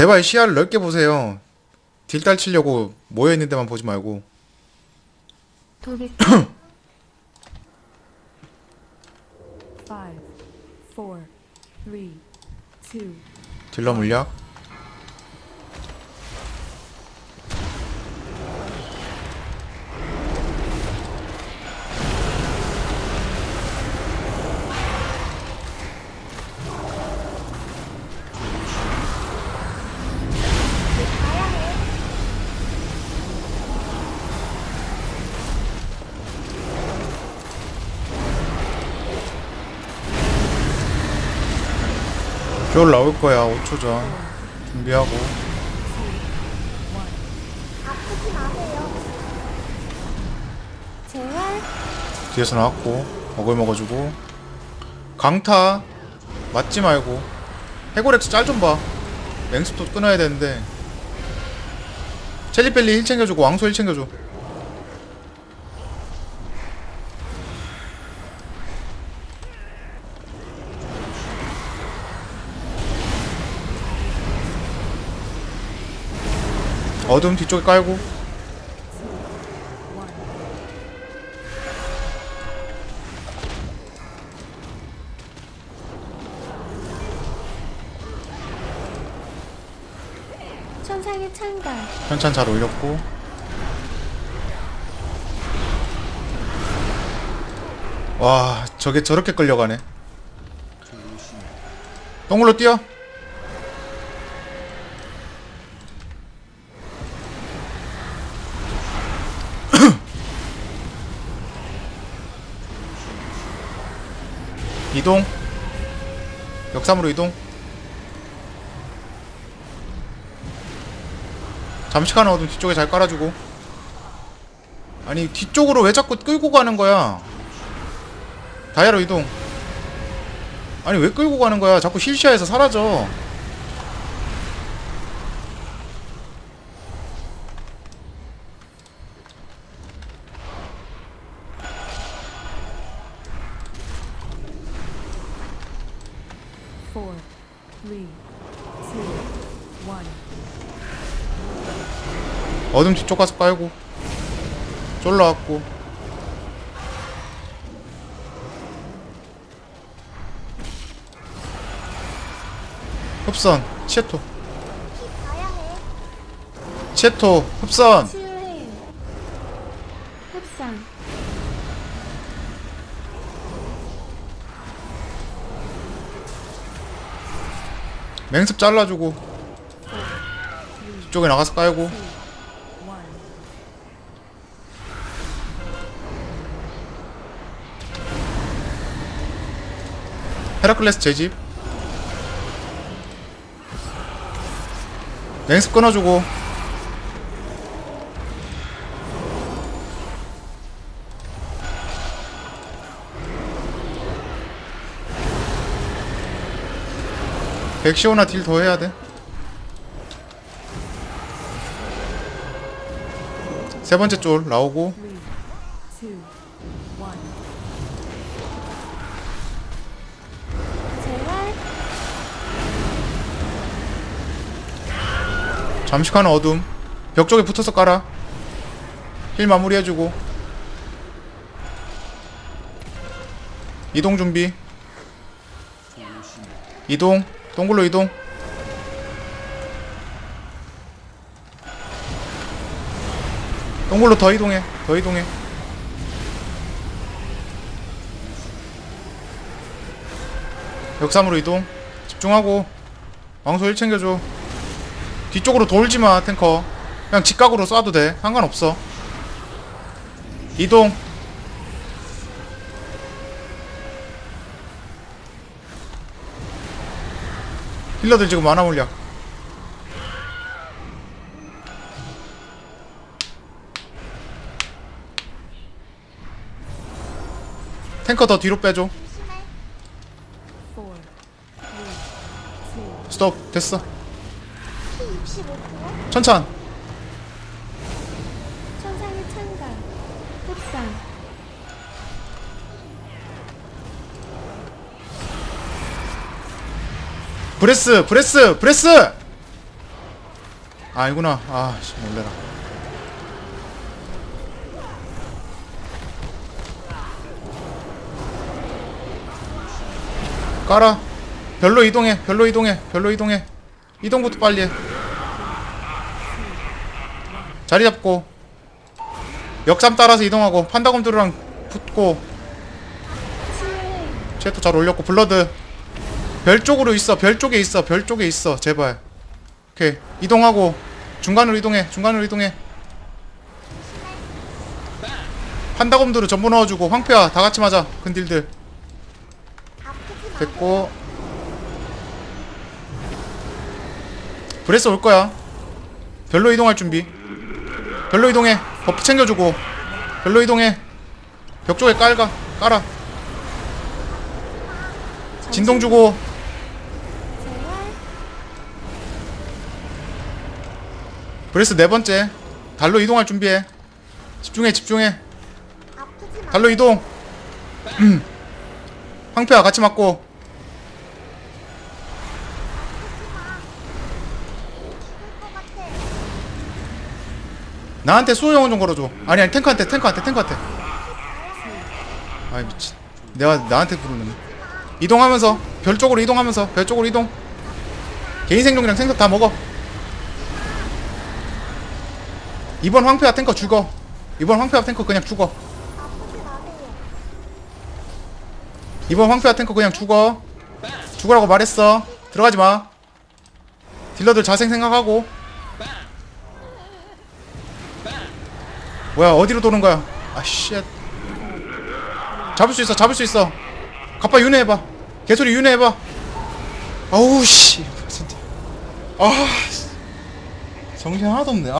제발 시야를 넓게 보세요. 딜달 치려고 모여 있는 데만 보지 말고. 돌비 Five, four, three, two, 딜러 물약. 쫄 나올 거야. 5초 전. 준비하고. 뒤에서 나왔고. 먹을 먹어주고. 강타. 맞지 말고. 해고렉스 짤 좀 봐. 맹스도 끊어야 되는데. 첼리펠리 힐 챙겨주고 왕소 힐 챙겨줘. 어둠 뒤쪽에 깔고. 천상의 창가. 현찬 잘 올렸고. 와 저게 저렇게 끌려가네. 동굴로 뛰어 이동. 역삼으로 이동. 잠시간 어둠 뒤쪽에 잘 깔아주고. 아니 뒤쪽으로 왜 자꾸 끌고 가는 거야? 다이아로 이동. 아니 왜 끌고 가는 거야? 자꾸 힐시아에서 사라져 four, three, two, one. 어둠 뒤쪽 가서 깔고 쫄라왔고 흡선 치에토. 치에토 흡선 치유해. 흡상 맹습 잘라주고 뒤쪽에 나가서 깔고. 헤라클레스 제집 맹습 끊어주고 백시오나 딜 더 해야 돼. 세 번째 쫄 나오고. 잠식하는 어둠. 벽 쪽에 붙어서 깔아. 힐 마무리 해주고. 이동 준비. 이동 동굴로 이동. 동굴로 더 이동해 더 이동해. 역삼으로 이동. 집중하고 왕소 1 챙겨줘. 뒤쪽으로 돌지마 탱커. 그냥 직각으로 쏴도 돼. 상관없어. 이동 힐러들 지금 만화 물약 탱커 더 뒤로 빼줘. 스톱 됐어. 피 65%. 천천. 천상의 창가 흡상 브레스 브레스 브레스! 아 이구나. 아씨 놀래라. 깔아. 별로 이동해 별로 이동해 별로 이동해. 이동부터 빨리 해. 자리 잡고. 역삼 따라서 이동하고 판다곰들이랑 붙고. 채도 잘 올렸고 블러드 별 쪽으로 있어 별 쪽에 있어 별 쪽에 있어 제발. 오케이 이동하고. 중간으로 이동해 중간으로 이동해. 판다곰들을 전부 넣어주고. 황폐야 다 같이 맞아 근딜들. 됐고. 브레스 올 거야. 별로 이동할 준비. 별로 이동해. 버프 챙겨주고. 별로 이동해. 벽 쪽에 깔가 깔아. 진동 주고 제발. 브레스 네 번째. 달로 이동할 준비해. 집중해 집중해. 달로 이동. 음. 황폐야 같이 맞고. 나한테 수호영혼 좀 걸어줘. 아니 아니 탱크한테 탱크한테 탱크한테. 아이 미친. 내가 나한테 부르는. 이동하면서 별 쪽으로 이동하면서 별 쪽으로 이동. 개인 생존이랑 생선 다 먹어 이번 황폐화 탱커 죽어. 이번 황폐화 탱커 그냥 죽어. 이번 황폐화 탱커 그냥 죽어. 죽으라고 말했어. 들어가지 마. 딜러들 자생 생각하고. 뭐야 어디로 도는 거야? 아씨 잡을 수 있어 잡을 수 있어. 갑바 윤회해봐. 개소리 윤회해봐. 아우 씨. 진짜 아 정신 하나도 없네